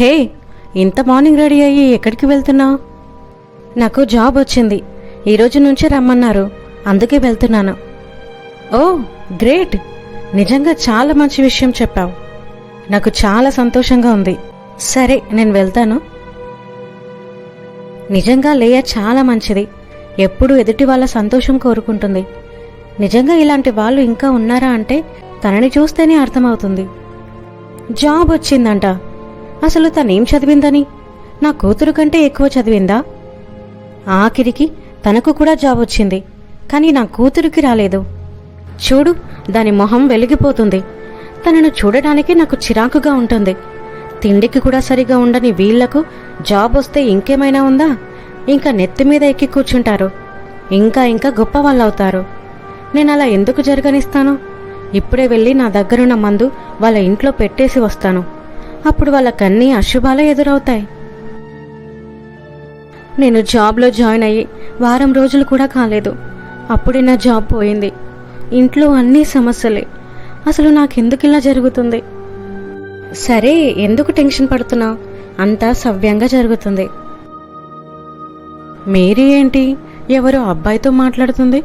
హే ఇంత morning ready అయ్యి ఎక్కడికి వెళ్తున్నావు నాకు జాబ్ వచ్చింది. ఈ రోజు నుంచి రమ్మన్నారు. అందుకే వెళ్తున్నాను. Oh great! నిజంగా చాలా మంచి విషయం చెప్పావు. నాకు చాలా సంతోషంగా ఉంది. సరే నేను వెళ్తాను. నిజంగా లేయ చాలా మంచిది. ఎప్పుడు ఎదుటి వాళ్ళ సంతోషం కోరుకుంటుంది. నిజంగా ఇలాంటి వాళ్ళు ఇంకా ఉన్నారా అంటే తనని చూస్తేనే అర్థమవుతుంది. జాబ్ వచ్చిందంట. అసలు తనేం చదివిందని? నా కూతురు కంటే ఎక్కువ చదివిందా? ఆఖరికి తనకు కూడా జాబ్ వచ్చింది కానీ నా కూతురికి రాలేదు. చూడు దాని మొహం వెలిగిపోతుంది. తనను చూడడానికి నాకు చిరాకుగా ఉంటుంది. తిండికి కూడా సరిగా ఉండని వీళ్ళకు జాబ్ వస్తే ఇంకేమైనా ఉందా? ఇంకా నెత్తి మీద ఎక్కి కూర్చుంటారు. ఇంకా ఇంకా గొప్ప వాళ్ళవుతారు. నేను అలా ఎందుకు జరగనిస్తాను? ఇప్పుడే వెళ్ళి నా దగ్గరున్న మందు వాళ్ళ ఇంట్లో పెట్టేసి వస్తాను. అప్పుడు వాళ్ళకన్నీ అశుభాలే ఎదురవుతాయి. నేను జాబ్లో జాయిన్ అయ్యి వారం రోజులు కూడా కాలేదు. అప్పుడే నా జాబ్ పోయింది. ఇంట్లో అన్ని సమస్యలే. అసలు నాకెందుకు ఇలా జరుగుతుంది? సరే ఎందుకు టెన్షన్ పడుతున్నావు? అంతా సవ్యంగా జరుగుతుంది. మేరీ ఏంటి? ఎవరో అబ్బాయితో మాట్లాడుతుంది?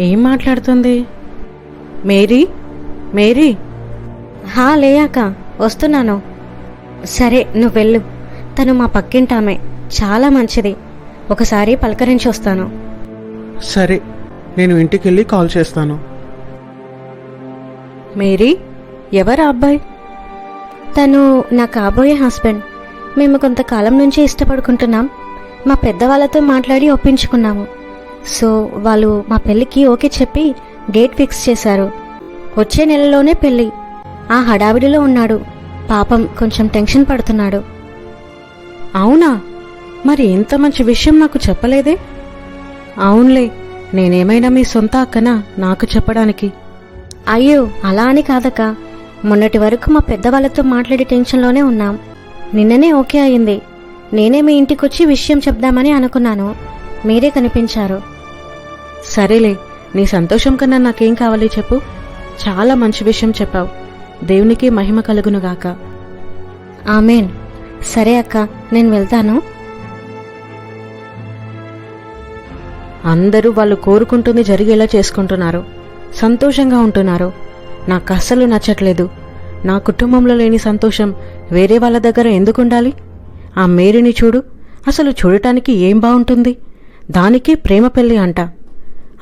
ఏం మాట్లాడుతుంది? మేరీ? మేరీ? హా లేయాక. వస్తున్నాను. సరే నువ్వు వెళ్ళు. తను మా పక్కింటామే. చాలా మంచిది. ఒకసారి పలకరించి వస్తాను. సరే నేను ఇంటికెళ్ళి కాల్ చేస్తాను. మేరీ ఎవరా అబ్బాయి? తను నా కాబోయే హస్బెండ్. మేము కొంతకాలం నుంచి ఇష్టపడుకుంటున్నాం. మా పెద్దవాళ్ళతో మాట్లాడి ఒప్పించుకున్నాము. సో వాళ్ళు మా పెళ్ళికి ఓకే చెప్పి డేట్ ఫిక్స్ చేశారు. వచ్చే నెలలోనే పెళ్ళి. ఆ హడావిడిలో ఉన్నాడు. పాపం కొంచెం టెన్షన్ పడుతున్నాడు. అవునా? మరి ఇంత మంచి విషయం నాకు చెప్పలేదే? అవునులే నేనేమైనా మీ సొంత అక్కనా నాకు చెప్పడానికి? అయ్యో అలా అని కాదక్క. మొన్నటి వరకు మా పెద్దవాళ్ళతో మాట్లాడే టెన్షన్లోనే ఉన్నాం. నిన్ననే ఓకే అయింది. నేనే మీ ఇంటికొచ్చి విషయం చెప్దామని అనుకున్నాను. మీరే కనిపించారు. సరేలే నీ సంతోషం కన్నా నాకేం కావాలి చెప్పు. చాలా మంచి విషయం చెప్పావు. దేవునికి మహిమ కలుగునుగాక ఆమెన్. సరే అక్క నేను వెళ్తాను. అందరూ వాళ్ళు కోరుకుంటుంది జరిగేలా చేసుకుంటున్నారు. సంతోషంగా ఉంటున్నారు. నాకు అస్సలు నచ్చట్లేదు. నా కుటుంబంలో లేని సంతోషం వేరే వాళ్ళ దగ్గర ఎందుకు ఉండాలి? ఆ మేరీని చూడు. అసలు చూడటానికి ఏం బాగుంటుంది దానికి ప్రేమ పెళ్ళి అంట.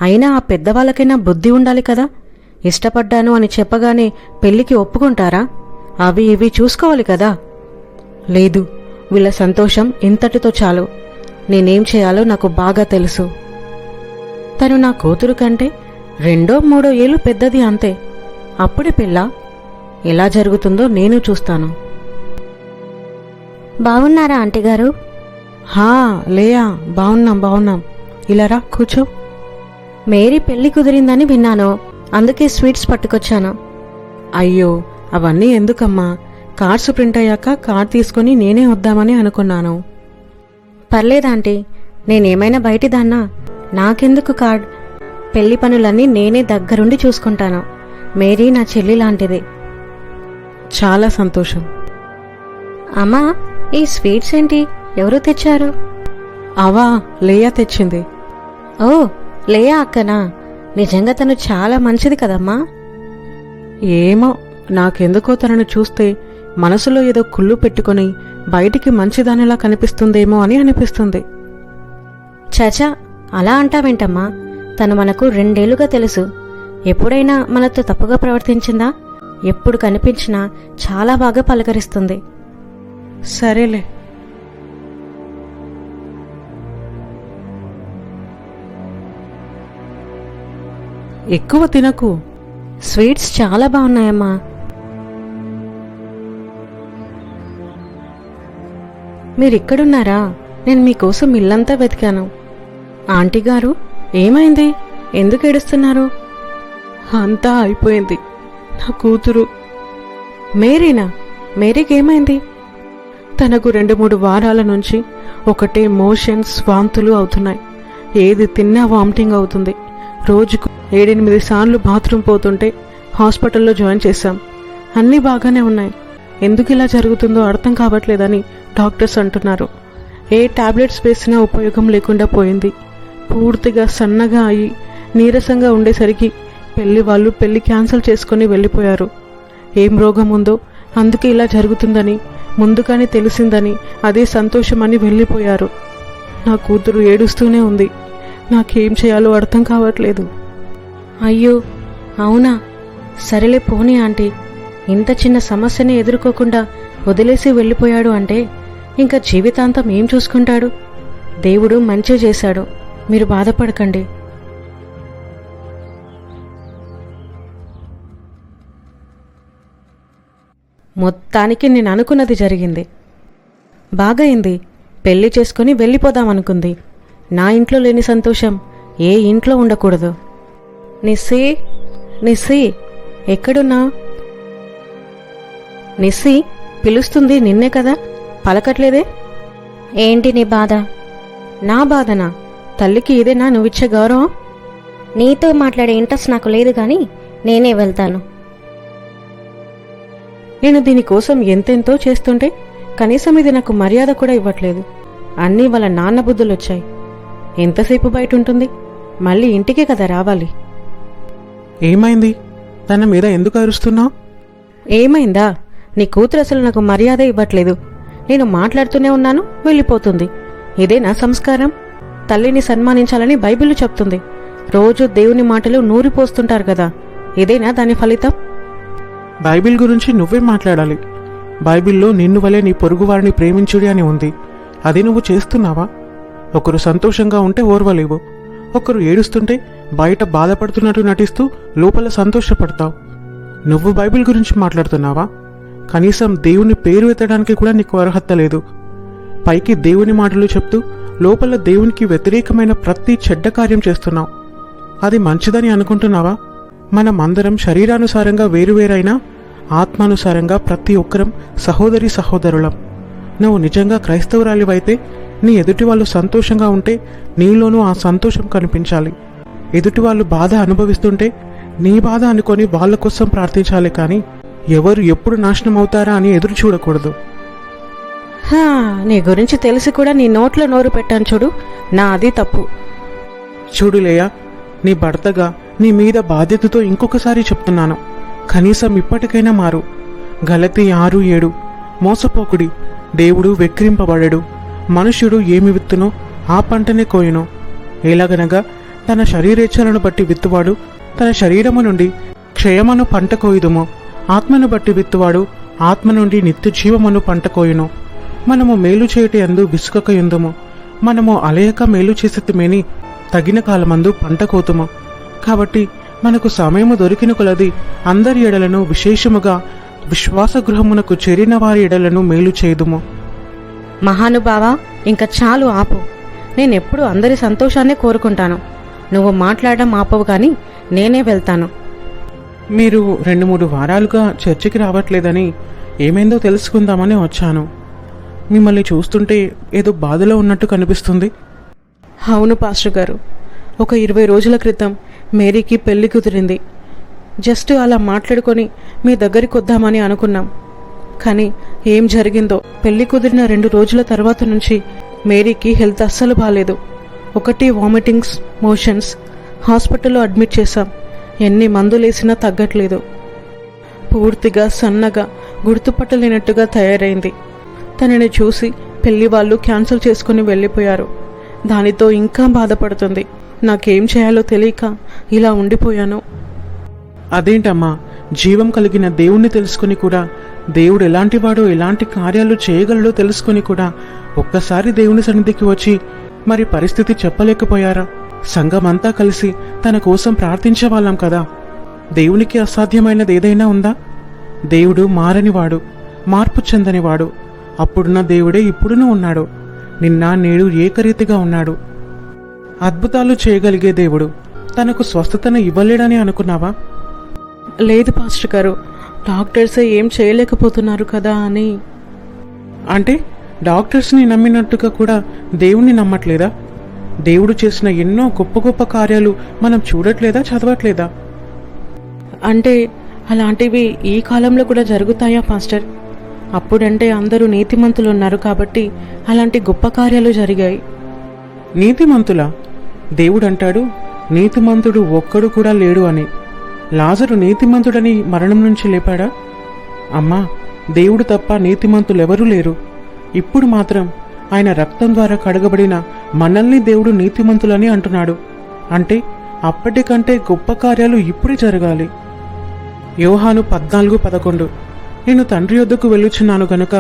అయినా ఆ పెద్దవాళ్ళకైనా బుద్ధి ఉండాలి కదా? ఇష్టపడ్డాను అని చెప్పగానే పెళ్ళికి ఒప్పుకుంటారా? అవి ఇవి చూసుకోవాలి కదా. లేదు వీళ్ళ సంతోషం ఇంతటితో చాలు. నేనేం చేయాలో నాకు బాగా తెలుసు. తను నా కూతురు కంటే రెండో మూడో ఏళ్ళు పెద్దది అంతే. అప్పుడే పిల్ల ఎలా జరుగుతుందో నేను చూస్తాను. బాగున్నారా ఆంటీ గారు? హా లేయా బాగున్నాం బాగున్నాం ఇలారా కూర్చో. మేరీ పెళ్ళి కుదిరిందని విన్నాను. అందుకే స్వీట్స్ పట్టుకొచ్చాను. అయ్యో అవన్నీ ఎందుకమ్మా? కార్డ్స్ ప్రింట్ అయ్యాక కార్డ్ తీసుకుని నేనే వద్దామని అనుకున్నాను. పర్లేదాంటీ నేనేమైనా బయటిదాన్నా? నాకెందుకు కార్డ్? పెళ్ళి పనులన్నీ నేనే దగ్గరుండి చూసుకుంటాను. మేరీ నా చెల్లి లాంటిది. చాలా సంతోషం. అమ్మా ఈ స్వీట్స్ ఏంటి? ఎవరు తెచ్చారు? అవా లేయా తెచ్చింది. ఓ లేయా అక్కనా? నిజంగా తను చాలా మంచిది కదమ్మా? ఏమో నాకెందుకో తనను చూస్తే మనసులో ఏదో కుళ్ళు పెట్టుకొని బయటికి మంచిదానిలా కనిపిస్తుందేమో అని అనిపిస్తుంది. చచా అలా అంటావేంటమ్మా? తను మనకు రెండేళ్ళుగా తెలుసు. ఎప్పుడైనా మనతో తప్పుగా ప్రవర్తించిందా? ఎప్పుడు కనిపించినా చాలా బాగా పలకరిస్తుంది. సరేలే ఎక్కువ తినకు. స్వీట్స్ చాలా బాగున్నాయమ్మా. మీరిక్కడున్నారా? నేను మీకోసం ఇల్లంతా వెతికాను. ఆంటీ గారు ఏమైంది? ఎందుకు ఏడుస్తున్నారు? అంతా అయిపోయింది. నా కూతురు. మేరీనా? మేరీకి ఏమైంది? తనకు రెండు మూడు వారాల నుంచి ఒకటే మోషన్స్ వాంతులు అవుతున్నాయి. ఏది తిన్నా వామిటింగ్ అవుతుంది. రోజుకు ఏడెనిమిది సార్లు బాత్రూమ్ పోతుంటే హాస్పిటల్లో జాయిన్ చేశాం. అన్నీ బాగానే ఉన్నాయి. ఎందుకు ఇలా జరుగుతుందో అర్థం కావట్లేదని డాక్టర్స్ అంటున్నారు. ఏ టాబ్లెట్స్ వేసినా ఉపయోగం లేకుండా పోయింది. పూర్తిగా సన్నగా అయి నీరసంగా ఉండేసరికి పెళ్ళి వాళ్ళు పెళ్ళి క్యాన్సిల్ చేసుకొని వెళ్ళిపోయారు. ఏం రోగం ఉందో అందుకే ఇలా జరుగుతుందని ముందుగానే తెలిసిందని అదే సంతోషమని వెళ్ళిపోయారు. నా కూతురు ఏడుస్తూనే ఉంది. నాకేం చేయాలో అర్థం కావట్లేదు. అయ్యో అవునా? సరేలే పోనీ ఆంటీ. ఇంత చిన్న సమస్యని ఎదుర్కోకుండా వదిలేసి వెళ్ళిపోయాడు అంటే ఇంకా జీవితాంతం ఏం చూసుకుంటాడు? దేవుడు మంచి చేశాడు. మీరు బాధపడకండి. మొత్తానికి నేను అనుకున్నది జరిగింది. బాగైంది. పెళ్ళి చేసుకుని వెళ్ళిపోదామనుకుంది. నా ఇంట్లో లేని సంతోషం ఏ ఇంట్లో ఉండకూడదు. నిస్సి నిస్సి ఎక్కడున్నా? నిస్సి పిలుస్తుంది నిన్నే కదా పలకట్లేదే? ఏంటి నీ బాధ? నా బాధనా? తల్లికి ఇదేనా నువ్విచ్చే గౌరవం? నీతో మాట్లాడే ఇంట్రెస్ట్ నాకు లేదు కానీ నేనే వెళ్తాను. నేను దీనికోసం ఎంతెంతో చేస్తుంటే కనీసం ఇది నాకు మర్యాద కూడా ఇవ్వట్లేదు. అన్నీ వాళ్ళ నాన్న బుద్ధులు వచ్చాయి ఎంతసేపు బయట ఉంటుంది మళ్ళీ ఇంటికే కదా రావాలి. ఏమైంది? తన మీద ఎందుకు అరుస్తున్నావు? ఏమైందా? నీ కూతురు అసలు నాకు మర్యాద ఇవ్వట్లేదు. నేను మాట్లాడుతూనే ఉన్నాను వెళ్ళిపోతుంది. ఇదే నా సంస్కారం. తల్లిని సన్మానించాలని బైబిల్ చెప్తుంది. రోజు దేవుని మాటలు నూరిపోస్తుంటారు కదా. ఇదేనా దాని ఫలితం? బైబిల్ గురించి నువ్వే మాట్లాడాలి. బైబిల్లో నిన్ను వలె నీ పొరుగువారిని ప్రేమించుడి అని ఉంది. అది నువ్వు చేస్తున్నావా? ఒకరు సంతోషంగా ఉంటే ఓర్వలేవు. ఒకరు ఏడుస్తుంటే బయట బాధపడుతున్నట్టు నటిస్తూ లోపల సంతోషపడతావు. నువ్వు బైబిల్ గురించి మాట్లాడుతున్నావా? కనీసం దేవుని పేరు ఎత్తడానికి కూడా నీకు అర్హత లేదు. పైకి దేవుని మాటలు చెప్తూ లోపల దేవునికి వ్యతిరేకమైన ప్రతి చెడ్డ కార్యం చేస్తున్నావు. అది మంచిదని అనుకుంటున్నావా? మనం అందరం శరీరానుసారంగా వేరువేరైనా ఆత్మానుసారంగా ప్రతి ఒక్కరం సహోదరి సహోదరులం. నువ్వు నిజంగా క్రైస్తవురాలివైతే నీ ఎదుటి వాళ్ళు సంతోషంగా ఉంటే నీలోనూ ఆ సంతోషం కనిపించాలి. ఎదుటి వాళ్ళు బాధ అనుభవిస్తుంటే నీ బాధ అనుకొని వాళ్ళ కోసం ప్రార్థించాలి కానీ ఎవరు ఎప్పుడు నాశనం అవుతారా అని ఎదురు చూడకూడదు. హా నీ గురించి తెలిసి కూడా నీ నోట్లో నోరు పెట్టాను చూడు. నా అది తప్పు చూడులేయా నీ భర్తగా నీ మీద బాధ్యతతో ఇంకొకసారి చెప్తున్నాను. కనీసం ఇప్పటికైనా మారు. గలతి ఆరు ఏడు. మోసపోకుడి. దేవుడు వెక్కిరింపబడడు. మనుష్యుడు ఏమి విత్తునో ఆ పంటనే కోయును. ఎలాగనగా తన శరీరేచ్ఛలను బట్టి విత్తువాడు తన శరీరము నుండి క్షయమను పంట కోయుదుము. ఆత్మను బట్టి విత్తువాడు ఆత్మ నుండి నిత్య జీవమును పంట కోయును. మనము మేలు చేయటి అందు విసుకక ఎందుము మనము అలయక మేలు చేసేమేని తగిన కాలమందు పంట కోతుము. కాబట్టి మనకు సమయము దొరికిన కొలది అందరి ఎడలను విశేషముగా విశ్వాస గృహమునకు చేరిన వారి ఎడలను మేలు చేయుదుము. మహానుభావా ఇంకా చాలు ఆపు. నేనెప్పుడు అందరి సంతోషాన్ని కోరుకుంటాను. నువ్వు మాట్లాడడం ఆపవు కానీ నేనే వెళ్తాను. మీరు రెండు మూడు వారాలుగా చర్చికి రావట్లేదని ఏమైందో తెలుసుకుందామని వచ్చాను. మిమ్మల్ని చూస్తుంటే ఏదో బాధలో ఉన్నట్టు కనిపిస్తుంది. అవును పాస్టర్ గారు. ఒక ఇరవై రోజుల క్రితం మేరీకి పెళ్ళి కుదిరింది. జస్ట్ అలా మాట్లాడుకొని మీ దగ్గరికి వద్దామని అనుకున్నాం. కానీ ఏం జరిగిందో పెళ్ళి కుదిరిన రెండు రోజుల తర్వాత నుంచి మేరీకి హెల్త్ అస్సలు బాగాలేదు ఒకటి వామిటింగ్స్ మోషన్స్ హాస్పిటల్లో అడ్మిట్ చేశాం. ఎన్ని మందులేసినా తగ్గట్లేదు. పూర్తిగా సన్నగా గుర్తుపట్టలేనట్టుగా తయారైంది. తనని చూసి పెళ్ళి వాళ్ళు క్యాన్సిల్ చేసుకుని వెళ్ళిపోయారు. దానితో ఇంకా బాధపడుతుంది. నాకేం చేయాలో తెలియక ఇలా ఉండిపోయాను. అదేంటమ్మా? జీవం కలిగిన దేవుణ్ణి తెలుసుకుని కూడా దేవుడు ఎలాంటివాడో ఎలాంటి కార్యాలు చేయగలడో తెలుసుకుని కూడా ఒక్కసారి దేవుని సన్నిధికి వచ్చి మరి పరిస్థితి చెప్పలేకపోయారా? సంఘమంతా కలిసి తన కోసం ప్రార్థించే వాళ్ళం కదా. దేవునికి అసాధ్యమైనది ఏదైనా ఉందా? దేవుడు మారనివాడు మార్పు చెందనివాడు. అప్పుడున్న దేవుడే ఇప్పుడునూ ఉన్నాడు. నిన్న నేడు ఏకరీతిగా ఉన్నాడు. అద్భుతాలు చేయగలిగే దేవుడు తనకు స్వస్థతను ఇవ్వలేడని అనుకున్నావా? లేదు పాస్టర్ గారు డాక్టర్సే ఏం చేయలేకపోతున్నారు కదా అని. అంటే డాక్టర్స్ని నమ్మినట్టుగా కూడా దేవుణ్ణి నమ్మట్లేదా? దేవుడు చేసిన ఎన్నో గొప్ప గొప్ప కార్యాలు మనం చూడట్లేదా చదవట్లేదా? అంటే అలాంటివి ఈ కాలంలో కూడా జరుగుతాయా పాస్టర్? అప్పుడంటే అందరూ నీతిమంతులు ఉన్నారు కాబట్టి అలాంటి గొప్ప కార్యాలు జరిగాయి. నీతిమంతులా? దేవుడు అంటాడు నీతిమంతుడు ఒక్కడు కూడా లేడు అని. లాజరు నీతిమంతుడని మరణం నుంచి లేపాడా? అమ్మా దేవుడు తప్ప నీతిమంతులెవరూ లేరు. ఇప్పుడు మాత్రం ఆయన రక్తం ద్వారా కడగబడిన మనల్ని దేవుడు నీతిమంతులని అంటున్నాడు. అంటే అప్పటికంటే గొప్ప కార్యాలు ఇప్పుడే జరగాలి. యోహాను పద్నాలుగు పదకొండు. నేను తండ్రి యొద్దకు వెళ్ళుచున్నాను గనుక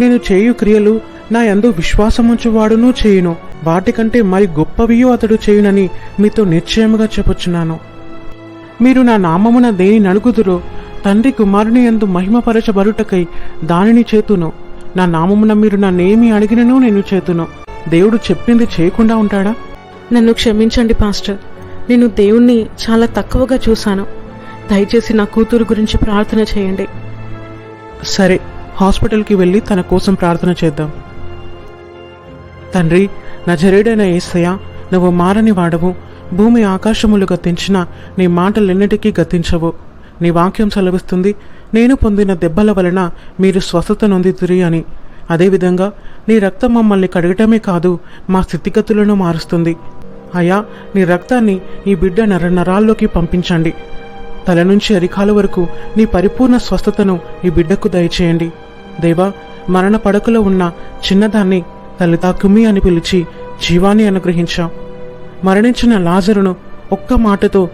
నేను చేయు క్రియలు నా యందు విశ్వాసముంచువాడును చేయును. వాటికంటే మరి గొప్పవియో అతడు చేయునని మీతో నిశ్చయముగా చెప్పుచున్నాను. మీరు నా నామమున దేని నడుగుదురో తండ్రి కుమారుని ఎందు మహిమపరచబరుటకై దానిని చేతును. నా నామమున మీరు నన్నేమి అడిగినను నేను చేతును. దేవుడు చెప్పింది చేయకుండా ఉంటాడా? నన్ను క్షమించండి పాస్టర్. నేను దేవుణ్ణి చాలా తక్కువగా చూశాను. దయచేసి నా కూతురు గురించి ప్రార్థన చేయండి. సరే హాస్పిటల్కి వెళ్ళి తన కోసం ప్రార్థన చేద్దాం. తండ్రి నజరేడైన ఏసయ్య నువ్వు మారని వాడవు. భూమి ఆకాశములు గతించిన నీ మాటలెన్నిటికీ గతించవు. నీ వాక్యం సెలవిస్తుంది నేను పొందిన దెబ్బల వలన మీరు స్వస్థత నొందితురి అని. అదేవిధంగా నీ రక్తం మమ్మల్ని కడగటమే కాదు మా స్థితిగతులను మారుస్తుంది. అయా నీ రక్తాన్ని ఈ బిడ్డ నర నరాల్లోకి పంపించండి. తల నుంచి అరికాల వరకు నీ పరిపూర్ణ స్వస్థతను ఈ బిడ్డకు దయచేయండి. దేవా మరణ పడకలో ఉన్న చిన్నదాన్ని తల్లితా కుమ్మి అని పిలిచి జీవాన్ని అనుగ్రహించావు మరణించిన లాజరును ఒక్క మాటతో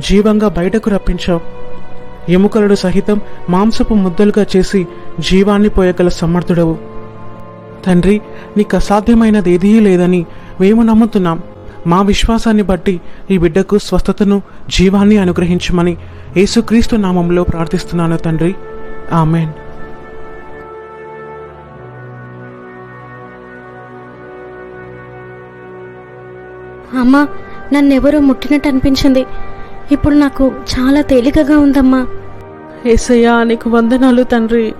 జీవంగా బయటకు రప్పించావు ఎముకలను సహితం మాంసపు ముద్దలుగా చేసి జీవాన్ని పోయగల సమర్థుడవు. తండ్రి నీకు అసాధ్యమైనది ఏదీ లేదని మేము నమ్ముతున్నాం. మా విశ్వాసాన్ని బట్టి ఈ బిడ్డకు స్వస్థతను జీవాన్ని అనుగ్రహించమని యేసుక్రీస్తు నామంలో ప్రార్థిస్తున్నాను తండ్రి. ఆమెన్. అమ్మా నన్నెవరో ముట్టినట్టు అనిపించింది. ఇప్పుడు నాకు చాలా తేలికగా ఉందమ్మా. ఏసయ్యా నీకు వందనాలు తండ్రి.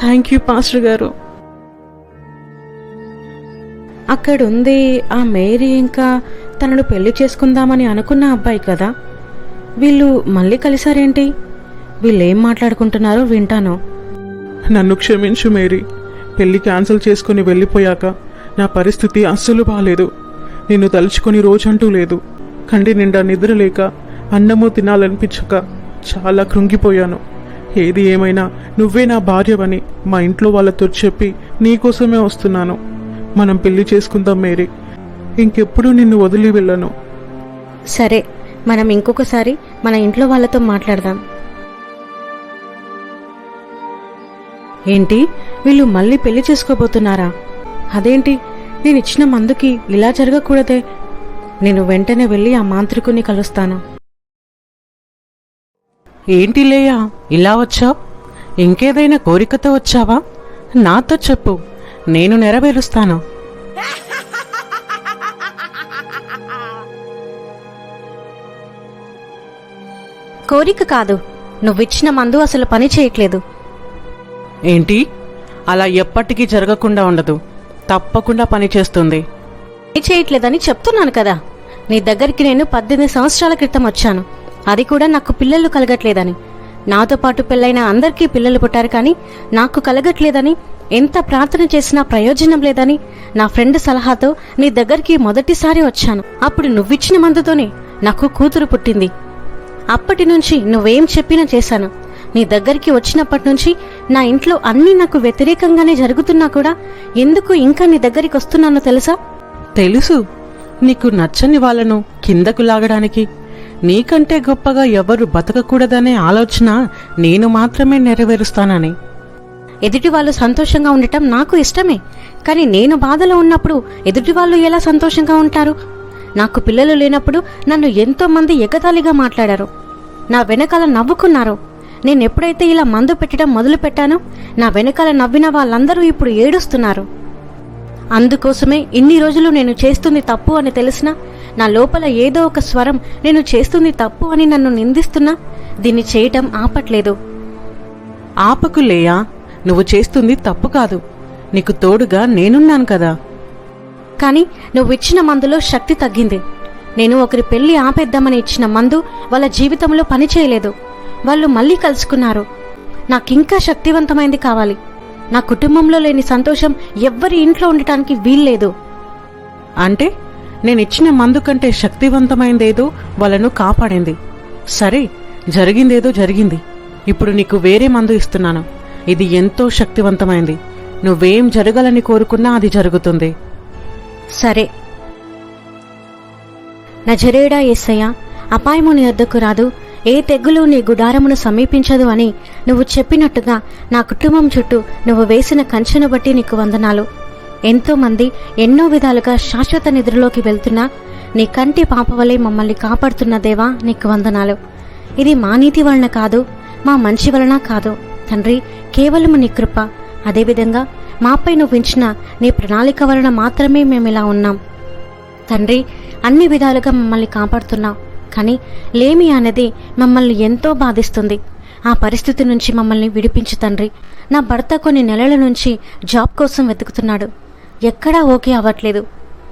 థ్యాంక్ యూ పాస్టర్ గారు. అక్కడుంది ఆ మేరీ ఇంకా తనను పెళ్ళి చేసుకుందామని అనుకున్న అబ్బాయి కదా? వీళ్ళు మళ్ళీ కలిసారేంటి? వీళ్ళేం మాట్లాడుకుంటున్నారో వింటాను. నన్ను క్షమించు మేరీ. పెళ్ళి క్యాన్సిల్ చేసుకుని వెళ్ళిపోయాక నా పరిస్థితి అస్సలు బాలేదు. నిన్ను తలుచుకొని రోజంటూ లేదు. కంటి నిండా నిద్ర లేక అన్నము తినాలనిపించక చాలా కృంగిపోయాను. ఏది ఏమైనా నువ్వే నా భార్యవని మా ఇంట్లో వాళ్ళతో చెప్పి నీకోసమే వస్తున్నాను. మనం పెళ్ళి చేసుకుందాం మేరీ. ఇంకెప్పుడు నిన్ను వదిలి వెళ్ళను. సరే మనం ఇంకొకసారి మన ఇంట్లో వాళ్ళతో మాట్లాడదాం. ఏంటి? వీళ్ళు మళ్ళీ పెళ్ళి చేసుకోబోతున్నారా? అదేంటి? నేను ఇచ్చిన మందుకి ఇలా జరగకూడదే. నేను వెంటనే వెళ్ళి ఆ మాంత్రికుని కలుస్తాను. ఏంటి లేయా? ఇలా వచ్చావు? ఇంకేదైనా కోరికతో వచ్చావా? నాతో చెప్పు. నేను నెరవేరుస్తాను. కోరిక కాదు. నువ్విచ్చిన మందు అసలు పని చేయట్లేదు. ఏంటి? అలా ఎప్పటికీ జరగకుండా ఉండదు. తప్పకుండా పని చేస్తుంది. పని చేయట్లేదని చెప్తున్నాను కదా. నీ దగ్గరికి నేను పద్దెనిమిది సంవత్సరాల క్రితం వచ్చాను. అది కూడా నాకు పిల్లలు కలగట్లేదని. నాతో పాటు పెళ్ళైన అందరికీ పిల్లలు పుట్టారు కానీ నాకు కలగట్లేదని ఎంత ప్రార్థన చేసినా ప్రయోజనం లేదని నా ఫ్రెండ్ సలహాతో నీ దగ్గరికి మొదటిసారి వచ్చాను. అప్పుడు నువ్విచ్చిన మందుతోనే నాకు కూతురు పుట్టింది. అప్పటి నుంచి నువ్వేం చెప్పినా చేశాను. నీ దగ్గరికి వచ్చినప్పటి నుంచి నా ఇంట్లో అన్నీ నాకు వ్యతిరేకంగానే జరుగుతున్నా కూడా ఎందుకు ఇంకా నీ దగ్గరికి వస్తున్నానో తెలుసా? తెలుసు. నీకు నచ్చని వాళ్ళను కిందకు లాగడానికి నీకంటే గొప్పగా ఎవరు బతకకూడదనే ఆలోచన నేను మాత్రమే నెరవేరుస్తానని. ఎదుటి వాళ్ళు సంతోషంగా ఉండటం నాకు ఇష్టమే. కానీ నేను బాధలో ఉన్నప్పుడు ఎదుటి వాళ్ళు ఎలా సంతోషంగా ఉంటారు? నాకు పిల్లలు లేనప్పుడు నన్ను ఎంతో మంది ఎగతాళిగా మాట్లాడారు. నా వెనకాల నవ్వుకున్నారు. నేను ఎప్పుడైతే ఇలా మందు పెట్టడం మొదలు పెట్టానో నా వెనకాల నవ్విన వాళ్ళందరూ ఇప్పుడు ఏడుస్తున్నారు. అందుకోసమే ఇన్ని రోజులు నేను చేస్తుంది తప్పు అని తెలిసినా నా లోపల ఏదో ఒక స్వరం నేను చేస్తుంది తప్పు అని నన్ను నిందిస్తున్నా? దీన్ని చేయటం ఆపట్లేదు. ఆపకు లేయా? నువ్వు చేస్తుంది తప్పు కాదు. నీకు తోడుగా నేనున్నాను కదా. కానీ నువ్వు ఇచ్చిన మందులో శక్తి తగ్గింది. నేను ఒకరి పెళ్ళి ఆపేద్దామని ఇచ్చిన మందు వాళ్ళ జీవితంలో పని చేయలేదు. వాళ్ళు మళ్ళీ కలుసుకున్నారు. నాకింకా శక్తివంతమైంది కావాలి. నా కుటుంబంలో లేని సంతోషం ఎవ్వరి ఇంట్లో ఉండటానికి వీల్లేదు. అంటే? నేను ఇచ్చిన మందు కంటే శక్తివంతమైందేదో వాళ్ళను కాపాడింది. సరే జరిగిందేదో జరిగింది. ఇప్పుడు నీకు వేరే మందు ఇస్తున్నాను. ఇది ఎంతో శక్తివంతమైంది. నువ్వేం జరగాలని కోరుకున్నా అది జరుగుతుంది. సరే. నజరేడా ఏసయ్య అపాయము నీ వద్దకు రాదు. ఏ తెగ్గులు నీ గుడారమును సమీపించదు అని నువ్వు చెప్పినట్టుగా నా కుటుంబం చుట్టూ నువ్వు వేసిన కంచెను బట్టి నీకు వందనాలు. ఎంతో మంది ఎన్నో విధాలుగా శాశ్వత నిద్రలోకి వెళ్తున్నా నీ కంటి పాప వలె మమ్మల్ని కాపాడుతున్న దేవా నీకు వందనాలు. ఇది మా నీతి వలన కాదు మా మంచి వలన కాదు. తండ్రి కేవలము నీ కృప. అదేవిధంగా మాపై నువ్వు ఉంచిన నీ ప్రణాళిక వలన మాత్రమే మేము ఇలా ఉన్నాం. తండ్రి అన్ని విధాలుగా మమ్మల్ని కాపాడుతున్నావు. కానీ లేమి అనేది మమ్మల్ని ఎంతో బాధిస్తుంది. ఆ పరిస్థితి నుంచి మమ్మల్ని విడిపించు తండ్రి. నా భర్త కొన్ని నెలల నుంచి జాబ్ కోసం వెతుకుతున్నాడు. ఎక్కడా ఓకే అవ్వట్లేదు.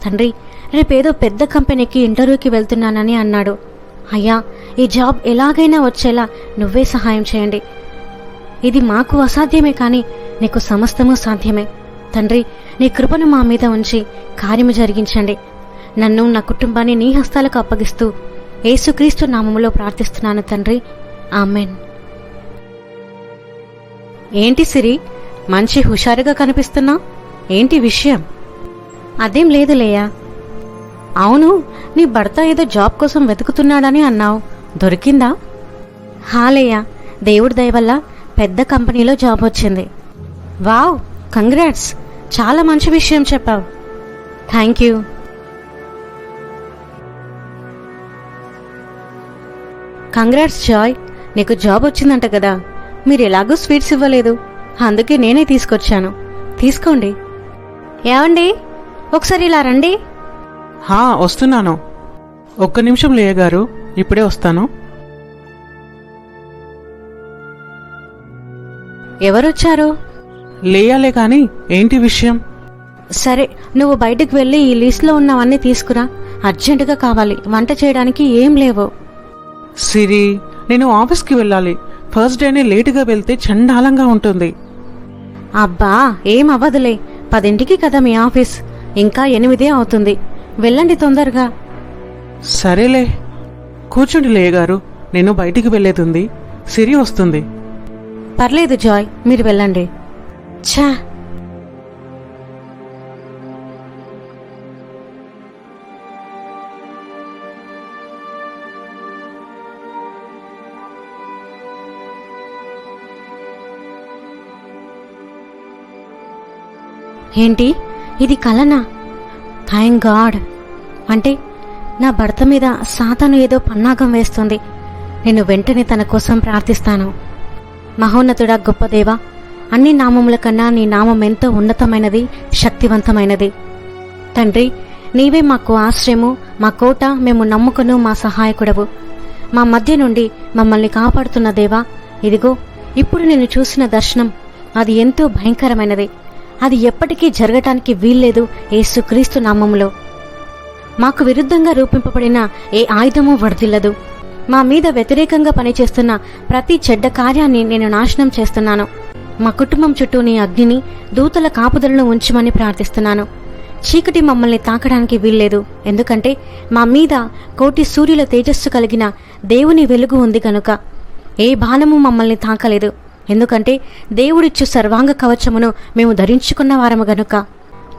తండ్రి రేపేదో పెద్ద కంపెనీకి ఇంటర్వ్యూకి వెళ్తున్నానని అన్నాడు. అయ్యా ఈ జాబ్ ఎలాగైనా వచ్చేలా నువ్వే సహాయం చేయండి. ఇది మాకు అసాధ్యమే కానీ నీకు సమస్తము సాధ్యమే. తండ్రి నీ కృపను మా మీద ఉంచి కార్యము జరిగించండి. నన్ను నా కుటుంబాన్ని నీ హస్తాలకు అప్పగిస్తూ యేసుక్రీస్తు నామములో ప్రార్థిస్తున్నాను తండ్రి. ఆమెన్. ఏంటి సిరి? మంచి హుషారుగా కనిపిస్తున్నా? ఏంటి విషయం? అదేం లేదు లేయా. అవును నీ భర్త ఏదో జాబ్ కోసం వెతుకుతున్నాడని అన్నావు. దొరికిందా? హాలేయా దేవుడి దయ వల్ల పెద్ద కంపెనీలో జాబ్ వచ్చింది. Wow congrats. చాలా మంచి విషయం చెప్పావు. Thank you. Congrats Joy. నీకు జాబ్ వచ్చిందంట కదా. మీరు ఎలాగో స్వీట్స్ ఇవ్వలేదు. అందుకే నేనే తీసుకొచ్చాను. తీసుకోండి. ఏమండి? ఒకసారి ఇలా రండి. హా వస్తున్నాను. ఒక్క నిమిషం లేయగారు ఇప్పుడే వస్తాను. ఎవరొచ్చారు? లేయాలే కాని ఏంటి విషయం? సరే నువ్వు బయటకు వెళ్ళి ఈ లిస్ట్లో ఉన్నవన్నీ తీసుకురా. అర్జెంటుగా కావాలి వంట చేయడానికి ఏం లేవు. సిరి నేను ఆఫీస్కి వెళ్ళాలి. ఫస్ట్ డేనే లేటుగా వెళ్తే చండాలంగా ఉంటుంది. అబ్బా ఏం అవ్వదులే. పదింటికి కదా మీ ఆఫీస్? ఇంకా ఎనిమిదే అవుతుంది. వెళ్ళండి తొందరగా. సరేలే. కూర్చోండి లేయగారు నేను బయటికి వెళ్ళేదుంది సిరి వస్తుంది. పర్లేదు జాయ్ మీరు వెళ్ళండి. ఛా! ఏంటి? ఇది కలనా? థ్యాంక్ గాడ్ అంటే నా భర్త మీద సాతాను ఏదో పన్నాగం వేస్తుంది. నేను వెంటనే తన కోసం ప్రార్థిస్తాను. మహోన్నతుడా గొప్ప దేవ అన్ని నామముల కన్నా నీ నామం ఎంతో ఉన్నతమైనది శక్తివంతమైనది. తండ్రి నీవే మాకు ఆశ్రయము మా కోట మేము నమ్ముకును మా సహాయకుడవు. మా మధ్య నుండి మమ్మల్ని కాపాడుతున్న దేవా ఇదిగో ఇప్పుడు నేను చూసిన దర్శనం అది ఎంతో భయంకరమైనది. అది ఎప్పటికీ జరగటానికి వీల్లేదు ఏసుక్రీస్తు నామములో. మాకు విరుద్ధంగా రూపింపబడిన ఏ ఆయుధము వర్ధిల్లదు. మా మీద వ్యతిరేకంగా పనిచేస్తున్న ప్రతి చెడ్డ కార్యాన్ని నేను నాశనం చేస్తున్నాను. మా కుటుంబం చుట్టూ నీ అగ్నిని దూతల కాపుదలను ఉంచమని ప్రార్థిస్తున్నాను. చీకటి మమ్మల్ని తాకడానికి వీల్లేదు. ఎందుకంటే మా మీద కోటి సూర్యుల తేజస్సు కలిగిన దేవుని వెలుగు ఉంది కనుక. ఏ బాణము మమ్మల్ని తాకలేదు. ఎందుకంటే దేవుడిచ్చు సర్వాంగ కవచమును మేము ధరించుకున్న వారము గనుక.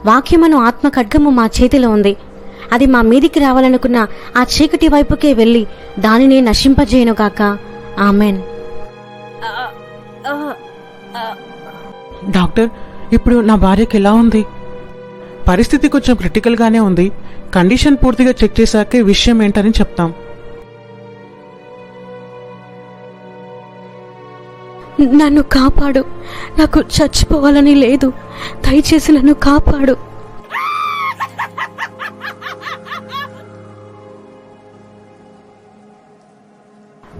వాక్యమును ఆత్మ ఖడ్గము మా చేతిలో ఉంది. అది మా మీదికి రావాలనుకున్న ఆ చీకటి వైపుకే వెళ్ళి దానిని నశింపజేయనుగాక ఆమెన్. డాక్టర్ ఇప్పుడు నా భార్యకి ఎలా ఉంది? పరిస్థితి కొంచెం క్రిటికల్గానే ఉంది. కండిషన్ పూర్తిగా చెక్ చేశాకే విషయం ఏంటని చెప్తాం. నన్ను కాపాడు. నాకు చచ్చిపోవాలని లేదు. దయచేసి నన్ను కాపాడు.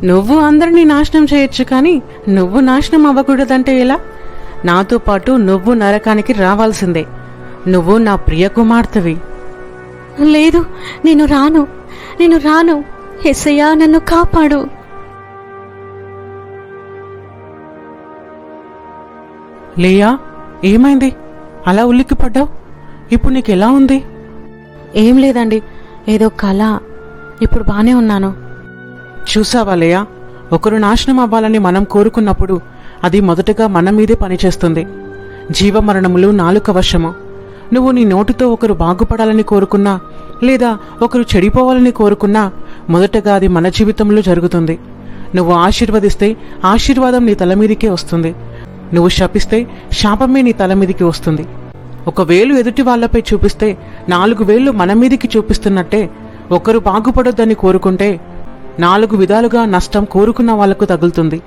నువ్వు అందరినీ నాశనం చేయొచ్చు కానీ నువ్వు నాశనం అవ్వకూడదంటే ఎలా? నాతో పాటు నువ్వు నరకానికి రావాల్సిందే. నువ్వు నా ప్రియ కుమార్తెవి. లేదు నేను రాను. నేను రాను. ఎస్సయ్యా నన్ను కాపాడు. లేయా ఏమైంది? అలా ఉలిక్కి పడ్డావు? ఇప్పుడు నీకు ఎలా ఉంది? ఏం లేదండి ఏదో కళ. ఇప్పుడు బానే ఉన్నాను. చూసావా లేయా? ఒకరు నాశనం అవ్వాలని మనం కోరుకున్నప్పుడు అది మొదటగా మన మీదే పనిచేస్తుంది. జీవమరణములు నాలుక వశము. నువ్వు నీ నోటితో ఒకరు బాగుపడాలని కోరుకున్నా లేదా ఒకరు చెడిపోవాలని కోరుకున్నా మొదటగా అది మన జీవితంలో జరుగుతుంది. నువ్వు ఆశీర్వదిస్తే ఆశీర్వాదం నీ తల మీదికే వస్తుంది. నువ్వు శపిస్తే శాపమే నీ తల మీదికి వస్తుంది. ఒక వేలు ఎదుటి వాళ్ళపై చూపిస్తే నాలుగు వేళ్ళు మన మీదికి చూపిస్తున్నట్టే ఒకరు బాగుపడొద్దని కోరుకుంటే నాలుగు విధాలుగా నష్టం కోరుకున్న వాళ్ళకు తగులుతుంది.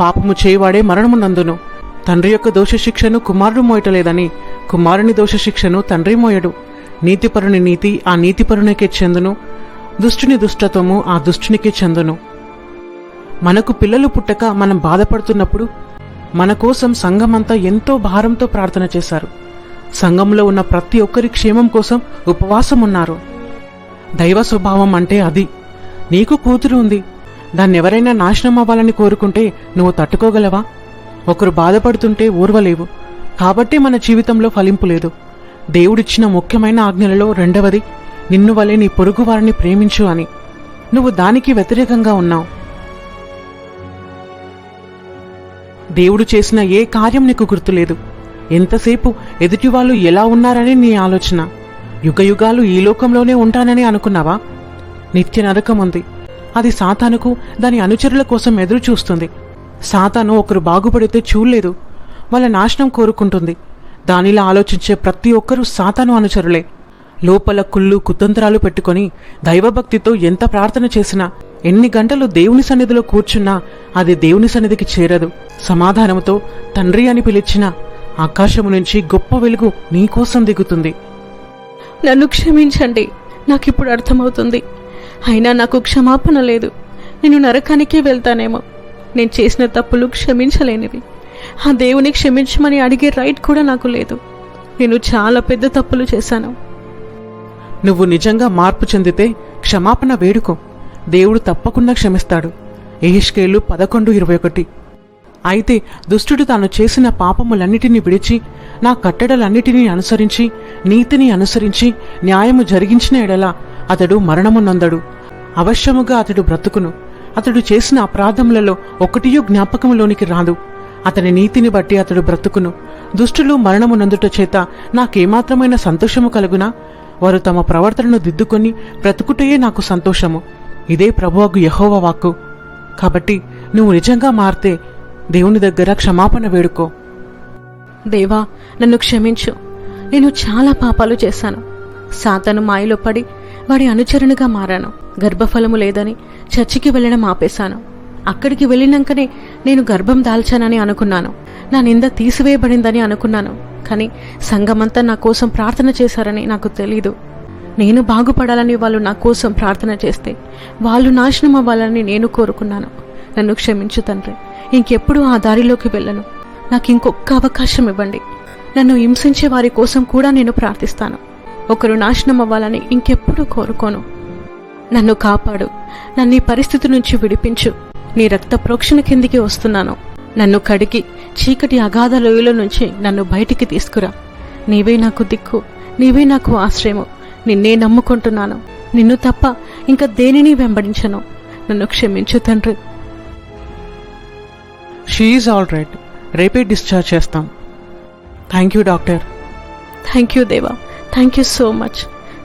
పాపము చేయవాడే మరణము నందును. తండ్రి యొక్క దోషశిక్షను కుమారుడు మోయటలేదని కుమారుని దోషశిక్షను తండ్రి మోయడు. నీతిపరుని నీతి ఆ నీతిపరునికే చెందును. దుష్టుని దుష్టత్వము ఆ దుష్టునికే చెందును. మనకు పిల్లలు పుట్టక మనం బాధపడుతున్నప్పుడు మన కోసం సంఘమంతా ఎంతో భారంతో ప్రార్థన చేశారు. సంఘంలో ఉన్న ప్రతి ఒక్కరి క్షేమం కోసం ఉపవాసం ఉన్నారు దైవ స్వభావం అంటే అది. నీకు కూతురు ఉంది. దాన్ని ఎవరైనా నాశనం అవ్వాలని కోరుకుంటే నువ్వు తట్టుకోగలవా? ఒకరు బాధపడుతుంటే ఊర్వలేవు. కాబట్టి మన జీవితంలో ఫలింపు లేదు. దేవుడిచ్చిన ముఖ్యమైన ఆజ్ఞలలో రెండవది నిన్ను వలె నీ పొరుగు వారిని ప్రేమించు అని. నువ్వు దానికి వ్యతిరేకంగా ఉన్నావు. దేవుడు చేసిన ఏ కార్యం నీకు గుర్తులేదు? ఎంతసేపు ఎదుటివాళ్ళు ఎలా ఉన్నారని నీ ఆలోచన? యుగయుగాలు ఈ లోకంలోనే ఉంటానని అనుకున్నావా? నిత్య నరకం ఉంది. అది సాతానుకు దాని అనుచరుల కోసం ఎదురు చూస్తుంది. సాతాను ఒకరు బాగుపడితే చూడలేదు. వాళ్ళ నాశనం కోరుకుంటుంది. దానిలా ఆలోచించే ప్రతి ఒక్కరూ సాతాను అనుచరులే. లోపల కుళ్ళు కుతంత్రాలు పెట్టుకొని దైవభక్తితో ఎంత ప్రార్థన చేసినా ఎన్ని గంటలు దేవుని సన్నిధిలో కూర్చున్నా అది దేవుని సన్నిధికి చేరదు. సమాధానంతో తండ్రి అని పిలిచిన ఆకాశము నుంచి గొప్ప వెలుగు నీకోసం దిగుతుంది. నన్ను క్షమించండి. నాకిప్పుడు అర్థమవుతుంది. అయినా నాకు క్షమాపణ లేదు. నేను నరకానికే వెళ్తానేమో. నేను చేసిన తప్పులు క్షమించలేనివి. ఆ దేవుని క్షమించమని అడిగే రైట్ కూడా నాకు లేదు. నేను చాలా పెద్ద తప్పులు చేశాను. నువ్వు నిజంగా మార్పు చెందితే క్షమాపణ వేడుకో. దేవుడు తప్పకుండా క్షమిస్తాడు. ఎహిష్కేలు పదకొండు ఇరవై ఒకటి. అయితే దుష్టుడు తాను చేసిన పాపములన్నిటినీ విడిచి నా కట్టడలన్నిటినీ అనుసరించి నీతిని అనుసరించి న్యాయము జరిగించిన ఎడల అతడు మరణము నొందడు. అవశ్యముగా అతడు బ్రతుకును. అతడు చేసిన అపరాధములలో ఒకటియూ జ్ఞాపకములోనికి రాదు. అతని నీతిని బట్టి అతడు బ్రతుకును. దుష్టులు మరణము నందుట చేత నాకేమాత్రమైన సంతోషము కలుగునా? వారు తమ ప్రవర్తనను దిద్దుకొని బ్రతుకుటయే నాకు సంతోషము. ఇదే ప్రభువకు యహోవ వాక్కు. కాబట్టి నువ్వు నిజంగా మారితే దేవుని దగ్గర క్షమాపణ వేడుకో. దేవా నన్ను క్షమించు. నేను చాలా పాపాలు చేశాను. సాతను మాయలో పడి వాడి అనుచరునిగా మారాను. గర్భఫలము లేదని చర్చికి వెళ్ళడం ఆపేశాను. అక్కడికి వెళ్ళినాకనే నేను గర్భం దాల్చానని అనుకున్నాను. నా నింద తీసివేయబడిందని అనుకున్నాను. కానీ సంఘమంతా నా కోసం ప్రార్థన చేశారని నాకు తెలీదు. నేను బాగుపడాలని వాళ్ళు నా కోసం ప్రార్థన చేస్తే వాళ్ళు నాశనం అవ్వాలని నేను కోరుకున్నాను. నన్ను క్షమించు తండ్రి. ఇంకెప్పుడు ఆ దారిలోకి వెళ్ళను. నాకు ఇంకొక అవకాశం ఇవ్వండి. నన్ను హింసించే వారి కోసం కూడా నేను ప్రార్థిస్తాను. ఒకరు నాశనం అవ్వాలని ఇంకెప్పుడు కోరుకోను. నన్ను కాపాడు. నన్ను ఈ పరిస్థితి నుంచి విడిపించు. నీ రక్త ప్రోక్షణ కిందికి వస్తున్నాను. నన్ను కడిగి చీకటి అగాధ లోయల నుంచి నన్ను బయటికి తీసుకురా. నీవే నాకు దిక్కు. నీవే నాకు ఆశ్రయము. నిన్నే నమ్ముకుంటున్నాను. నిన్ను తప్ప ఇంకా దేనిని వెంబడించను. నన్ను క్షమించు తండ్రి. షీఈ్ ఆల్ రైట్ రేపే డిశ్చార్జ్ చేస్తాం. Thank you doctor thank you దేవా. థ్యాంక్ యూ సో మచ్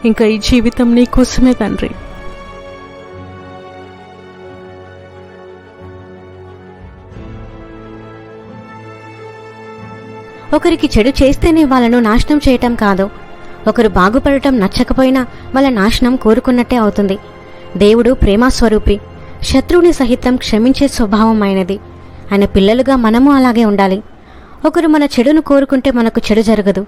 ఇంకా ఈ జీవితం నీ కోసమే తండ్రి. ఒకరికి చెడు చేస్తేనే వాళ్ళను నాశనం చేయటం కాదు. ఒకరు బాగుపడటం నచ్చకపోయినా వాళ్ళ నాశనం కోరుకున్నట్టే అవుతుంది. దేవుడు ప్రేమాస్వరూపి శత్రువుని సహితం క్షమించే స్వభావం అయినది ఆయన పిల్లలుగా మనము అలాగే ఉండాలి. ఒకరు మన చెడును కోరుకుంటే మనకు చెడు జరగదు.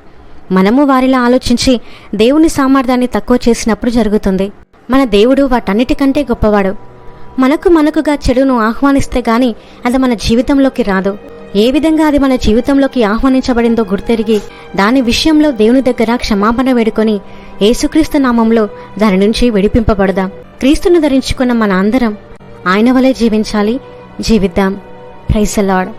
మనము వారిలా ఆలోచించి దేవుని సామర్థ్యాన్ని తక్కువ చేసినప్పుడు జరుగుతుంది. మన దేవుడు వాటన్నిటికంటే గొప్పవాడు. మనకు మనకుగా చెడును ఆహ్వానిస్తే గాని అది మన జీవితంలోకి రాదు. ఏ విధంగా అది మన జీవితంలోకి ఆహ్వానించబడిందో గుర్తెరిగి దాని విషయంలో దేవుని దగ్గర క్షమాపణ వేడుకొని యేసుక్రీస్తు నామంలో దాని నుంచి విడిపింపబడదాం. క్రీస్తును ధరించుకున్న మన అందరం ఆయన వలె జీవించాలి జీవిద్దాం. ప్రైసలాడ్